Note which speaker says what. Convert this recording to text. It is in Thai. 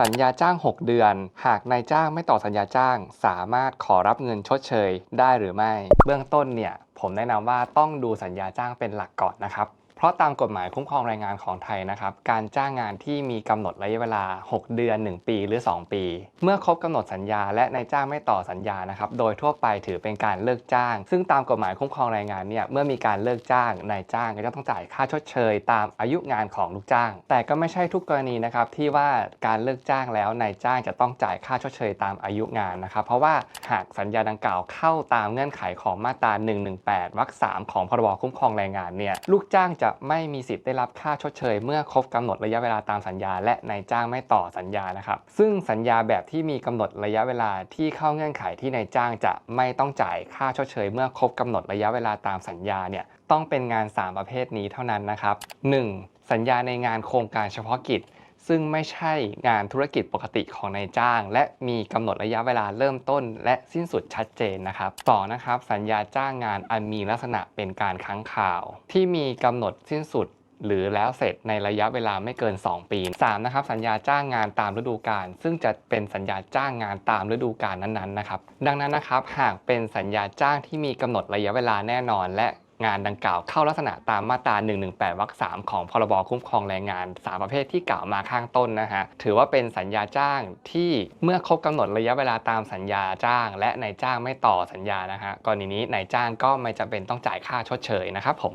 Speaker 1: สัญญาจ้าง 6 เดือน หากนายจ้างไม่ต่อสัญญาจ้าง สามารถขอรับเงินชดเชยได้หรือไม่ เบื้องต้นเนี่ย ผมแนะนำว่าต้องดูสัญญาจ้างเป็นหลักก่อนนะครับ เพราะตามกฎหมายคุ้มครองแรงงานของไทยนะครับ การจ้างงานที่มีกำหนดระยะเวลา 6 เดือน 1 ปีหรือ 2 ปี เมื่อครบกำหนดสัญญาและนายจ้างไม่ต่อสัญญานะครับ โดยทั่วไปถือเป็นการเลิกจ้าง ซึ่งตามกฎหมายคุ้มครองแรงงานเนี่ย เมื่อมีการเลิกจ้าง นายจ้างก็จะต้องจ่ายค่าชดเชย ตามอายุงานของลูกจ้าง แต่ก็ไม่ใช่ทุกกรณีนะครับที่ว่าการเลิกจ้างแล้วนายจ้างจะต้องจ่ายค่าชดเชยตามอายุงานนะครับ เพราะว่าหากสัญญาดังกล่าวเข้าตามเงื่อนไขของมาตรา11 8วรรค3ของพรบคุ้มครองแรงงานเนี่ยลูกจ้างจะไม่มีสิทธิ์ได้รับค่าชดเชย เมื่อครบกำหนดระยะเวลาตามสัญญา และนายจ้างไม่ต่อสัญญานะครับซึ่งสัญญาแบบที่มีกำหนดระยะเวลาที่เข้าเงื่อนไขที่นายจ้างจะไม่ต้องจ่ายค่าชดเชย เมื่อครบกำหนดระยะเวลาตามสัญญาเนี่ยต้องเป็นงาน 3 ประเภทนี้เท่านั้นนะครับ 1. สัญญาในงานโครงการเฉพาะกิจ ซึ่งไม่ใช่งานธุรกิจปกติของนายจ้าง และมีกำหนดระยะเวลาเริ่มต้น และสิ้นสุดชัดเจนนะครับต่อนะครับสัญญาจ้างงานอันมีลักษณะเป็นการค้างข่าว ที่มีกำหนดสิ้นสุดหรือแล้วเสร็จในระยะเวลาไม่เกิน 2 ปี 3. นะครับสัญญาจ้างงานตามฤดูกาลซึ่งจะเป็นสัญญาจ้างงานตามฤดูกาลนั้นๆนะครับ ดังนั้นนะครับหากเป็นสัญญาจ้างที่มีกำหนดระยะเวลาแน่นอน และ งานดังกล่าวเข้าลักษณะตามมาตรา 118 วรรค 3 ของพรบคุ้มครองแรงงาน 3 ประเภทที่กล่าวมาข้างต้นนะฮะ ถือว่าเป็นสัญญาจ้างที่เมื่อครบกำหนดระยะเวลาตามสัญญาจ้าง และนายจ้างไม่ต่อสัญญานะฮะ กรณีนี้นายจ้างก็ไม่จำเป็นต้องจ่ายค่าชดเชยนะครับผม